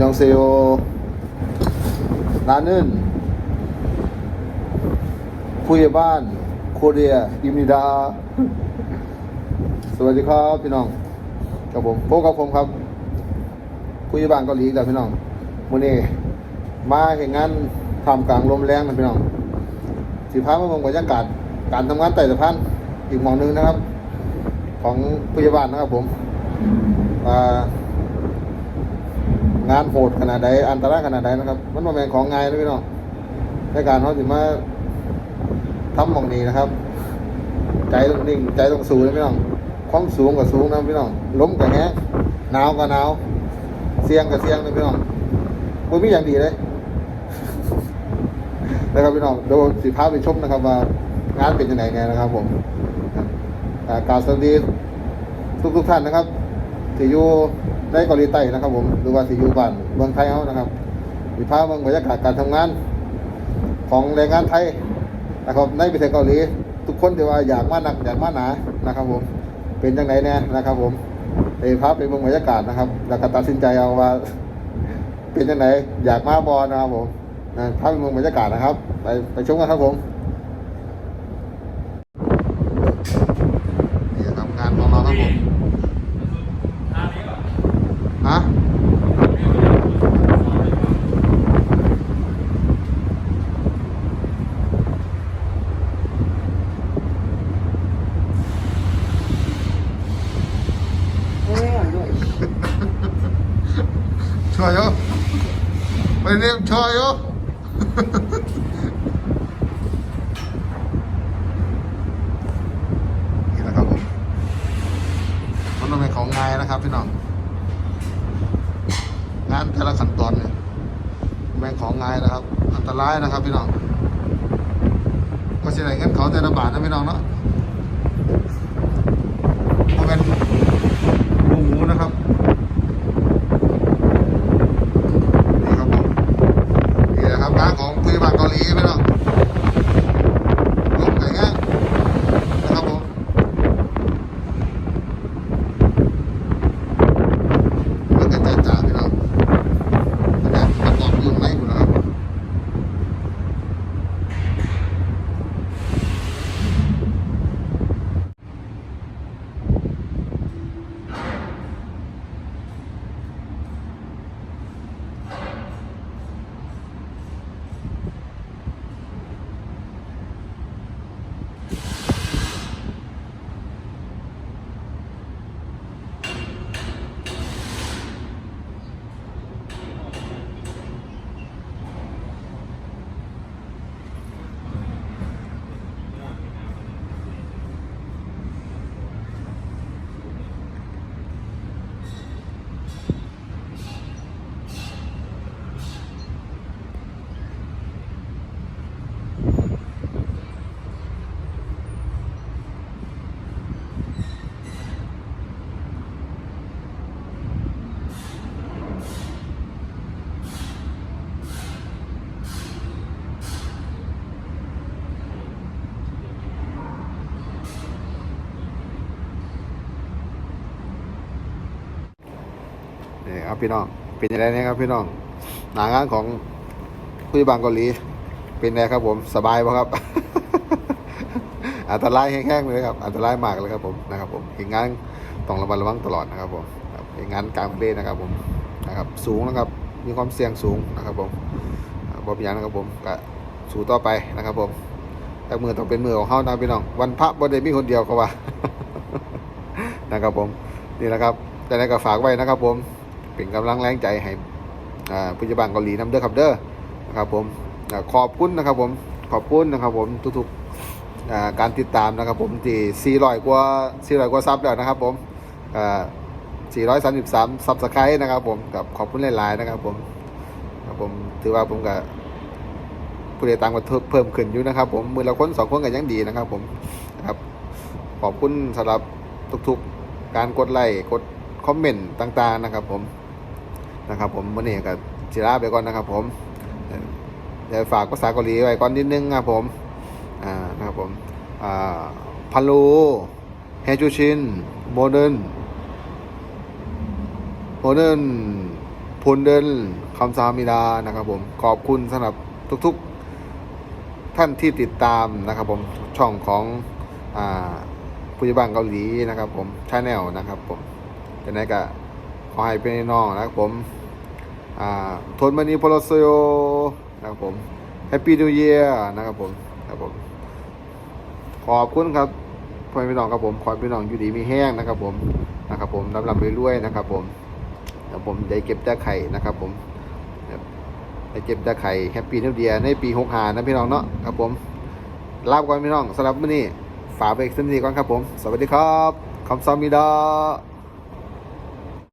ยองเซโอนานึนผู้ใหญ่บ้านโคเรียอิมิดา สวัสดีครับพี่น้องกับผมพบกับผมครับ ผู้ใหญ่บ้านเกาหลีกับพี่น้องมื้อนี้มาเห็นงานทำกลางลมแรงนะพี่น้องสิพามาเบิ่งบรรยากาศการทำงานใต้สะพานอีกหมองหนึงนะครับ ของผู้ใหญ่บ้านนะครับผมอ่า งานโหดขนาดใดอันตรายขนาดใดนะครับ มันบ่แม่นของง่ายนะพี่น้องในการเขาสิมาทำมองนี้นะครับ ใจต้องนิ่งใจต้องสูงนะพี่น้องความสูงกับสูงนะพี่น้องล้มกับแฮะหนาวกับหนาวเสียงกับเสียงนะพี่น้องบ่มีอย่างดีเลยนะครับพี่น้องเดี๋ยวสิพาไปชมนะครับ ว่างานเป็นยังไงไงนะครับ ผมการสวัสดีทุกทุกท่านนะครับ ที่อยู่ในเกาหลีใต้นะครับ ผมหรือว่าที่อยู่บ้านเมืองไทยเขานะครับสิพาเมืองบรรยากาศการทำงาน ของแรงงานไทยนะครับในประเทศเกาหลี ทุกคนที่ว่าอยากมาหนักอยากมาหนานะครับ ผมเป็นยังไงเนี่ยนะครับ ผมไปพาไปเมืองบรรยากาศนะครับ แล้วก็ตัดสินใจเอาว่า เป็นยังไงอยากมาบอนะครับผมนะพาไปเมืองบรรยากาศนะครับ ไปไปชมกันครับผมนี่ทำงานของเราครับผมฮะ 좋아요. 빨리 좋아요.นี่นะครับผมมันต้องเป็นของงายนะครับพี่น้อง งานแต่ละขั้นตอนเนี่ยแม่งของงายนะครับ อันตรายนะครับพี่น้อง ก็เสียดายเงินเขาแต่ละบาทนะพี่น้องเนาะเพราะเป็นหมูหมูนะครับ นี่ครับพี่น้อง เป็นยังไงนะครับพี่น้อง หนางานของผู้บางเกาหลี เป็นไงครับผม สบายป่ะครับ อันตรายแห้งๆเลยครับ อันตรายมากเลยครับผมนะครับผมเห็นงานต้องระมัดระวังตลอดนะครับผมเห็นงานกลางทะเลนะครับผมนะครับ สูงนะครับ มีความเสี่ยงสูงนะครับผมอ่าบอบยังนะครับผมก็สู้ต่อไปนะครับผมแต่มือต้องเป็นมือของเขานะพี่น้อง วันพระบ่ได้มีคนเดียวเขาว่านะครับผมนี่แหละครับแต่ในก็ฝากไว้นะครับผม เป็นกำลังแรงใจให้อ่าผู้จัดการเกาหลีน้ำเด้อครับเด้อนะครับผมขอบคุณนะครับผมขอบคุณนะครับผมทุกๆการติดตามนะครับผมที่400กว่า400กว่าซับแล้วนะครับผม433ซับสไครต์นะครับผมกับขอบคุณหลายๆนะครับผมครับผมถือว่าผมกับผู้ใดต่ามก็เทศเพิ่มขึ้นอยู่นะครับผมมือละคนสองคนก็ยังดีนะครับผมครับขอบคุณสำหรับทุกๆ การกดไลค์กดคอมเมนต์ต่างๆนะครับผม นะครับผมวันนี้ก็จิราไปก่อนนะครับผมเดี๋ยวฝากภาษาเกาหลีไว้ก่อนนิดนึงนะครับผมอ่านะครับผมอ่าพันลูเฮจูชินโมเดิร์นโมเดิร์นพลเดินคำสามิดานะครับผมขอบคุณสำหรับทุกๆท่านที่ติดตามนะครับผมช่องของอ่าผู้ใหญ่บ้านเกาหลีนะครับผมชาแนลนะครับผมจะไหนก็ขอให้เป็นน้องนะครับผม ทนมานีโพลโซโยนะครับผมแฮปปี้นิวเยียร์นะครับผมครับผมขอบคุณครับพ่อพี่น้องครับผมขอพี่น้องอยู่ดีมีแห้งนะครับ ผมนะครับผมรับรับรวยๆนะครับ ผมครับผมได้เก็บแต่ไข่นะครับ ผมได้เก็บแต่ไข่แฮปปี้นิวเดียในปีหกหานะพี่น้องเนาะครับผมลาไปก่อนพี่น้องสำหรับมื้อนี้ฝากไปอีกสักนิดก่อนครับผม สวัสดีครับคำซามิดา